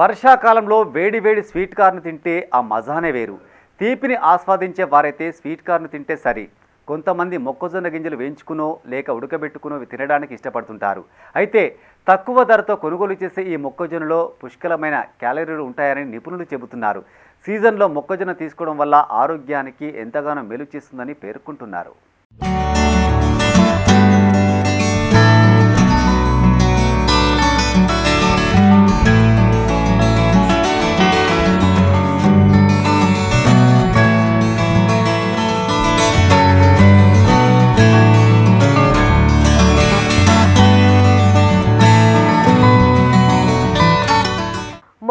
వర్షాకాలంలో వేడి వేడి స్వీట్ కార్ను తింటే ఆ మజానే వేరు. తీపిని ఆస్వాదించే వారైతే స్వీట్ కార్ను తింటే సరి. కొంతమంది మొక్కజొన్న గింజలు వేయించుకునో లేక ఉడకబెట్టుకునో తినడానికి ఇష్టపడుతుంటారు. అయితే తక్కువ ధరతో కొనుగోలు చేసే ఈ మొక్కజొన్నలో పుష్కలమైన క్యాలరీలు ఉంటాయని నిపుణులు చెబుతున్నారు. సీజన్లో మొక్కజొన్న తీసుకోవడం వల్ల ఆరోగ్యానికి ఎంతగానో మేలు చేస్తుందని పేర్కొంటున్నారు.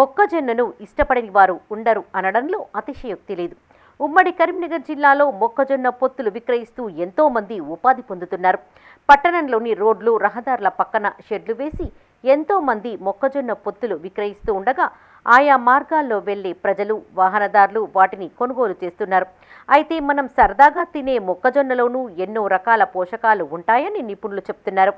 మొక్కజొన్నను ఇష్టపడని వారు ఉండరు అనడంలో అతిశయోక్తి లేదు. ఉమ్మడి కరీంనగర్ జిల్లాలో మొక్కజొన్న పొత్తులు విక్రయిస్తూ ఎంతోమంది ఉపాధి పొందుతున్నారు. పట్టణంలోని రోడ్లు రహదారుల పక్కన షెడ్లు వేసి ఎంతోమంది మొక్కజొన్న పొత్తులు విక్రయిస్తూ ఉండగా ఆయా మార్గాల్లో వెళ్ళే ప్రజలు వాహనదారులు వాటిని కొనుగోలు చేస్తున్నారు. అయితే మనం సరదాగా తినే మొక్కజొన్నలోనూ ఎన్నో రకాల పోషకాలు ఉంటాయని నిపుణులు చెప్తున్నారు.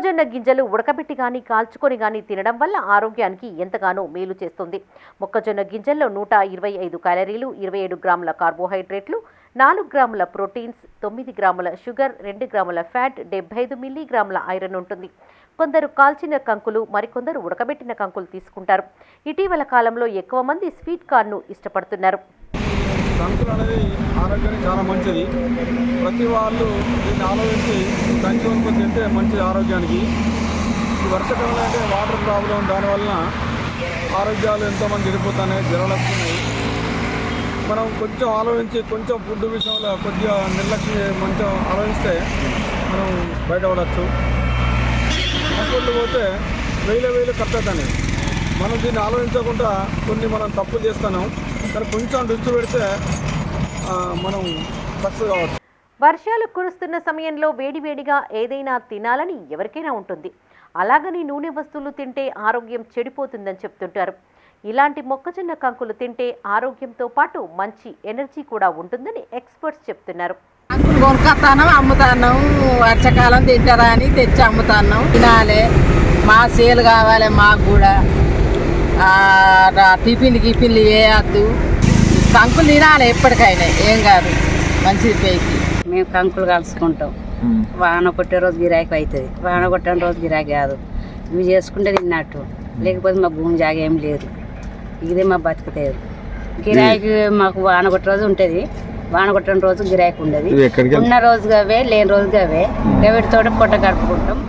మొక్కజొన్న గింజలు ఉడకబెట్టి కానీ కాల్చుకొని కానీ తినడం వల్ల ఆరోగ్యానికి ఎంతగానో మేలు చేస్తుంది. మొక్కజొన్న గింజల్లో నూట ఇరవై ఐదు క్యాలరీలు ఇరవై ఏడు గ్రాముల కార్బోహైడ్రేట్లు నాలుగు గ్రాముల ప్రోటీన్స్ తొమ్మిది గ్రాముల షుగర్ రెండు గ్రాముల ఫ్యాట్ డెబ్బై ఐదు మిల్లీగ్రాముల ఐరన్ ఉంటుంది. కొందరు కాల్చిన కంకులు మరికొందరు ఉడకబెట్టిన కంకులు తీసుకుంటారు. ఇటీవల కాలంలో ఎక్కువ మంది స్వీట్ కార్న్ను ఇష్టపడుతున్నారు. సంకులు అనేది ఆరోగ్యానికి చాలా మంచిది. ప్రతి వాళ్ళు దీన్ని ఆలోచించి కంకి వండుకొని తింటే మంచిది ఆరోగ్యానికి. ఈ వర్షకాలంలో అంటే వాటర్ ప్రాబ్లం దానివల్ల ఆరోగ్యాలు ఎంతోమంది చెడిపోతున్నాయి జ్వరాలు వస్తున్నాయి మనం కొంచెం ఆలోచించి కొంచెం ఫుడ్ విషయంలో కొద్దిగా నిర్లక్ష్యం కొంచెం ఆలోచిస్తే మనం బయటపడవచ్చు హాస్పిటల్ పోతే వేల వేలు ఖర్చు అవుతాయి మనం దీన్ని ఆలోచించకుండా కొన్ని మనం తప్పులు చేస్తున్నాం. కానీ కొంచెం దృష్టి పెడితే మనం సక్సెస్ కావచ్చు. వర్షాలు కురుస్తున్న సమయంలో వేడివేడిగా ఏదైనా తినాలని ఎవరికైనా ఉంటుంది. అలాగని నూనె వస్తువులు తింటే ఆరోగ్యం చెడిపోతుందని చెప్తుంటారు. ఇలాంటి మొక్కజొన్న కంకులు తింటే ఆరోగ్యంతో పాటు మంచి ఎనర్జీ కూడా ఉంటుందని ఎక్స్పర్ట్స్ చెప్తున్నారు. అంకులు కొనుక్కొస్తాను అమ్ముతాను. వర్షాకాలం తింటారా అని తెచ్చి అమ్ముతాను. తినాలి. మా సేలు కావాలి మాకు కూడా. టిఫిన్లు గిఫిన్లు వేయద్దు కంకులు తినాలి ఎప్పటికైనా ఏం కాదు. మంచిది పేకి. మేము కంకులు కలుసుకుంటాం వాన కొట్టే రోజు గిరాకీ అవుతుంది. వాన కొట్టిన రోజు గిరాకీ కాదు. ఇవి చేసుకుంటే తిన్నట్టు. లేకపోతే మాకు భూమి జాగ ఏం లేదు. ఇదే మా బతుకుతాయి గిరాకీ మాకు వాన కొట్టే రోజు ఉంటుంది. వాన కొట్టిన రోజు గిరాకీ ఉండదు. ఉన్న రోజుగా అవే లేని రోజుగా అవే గవిటితో పొట్ట గడుపుకుంటాం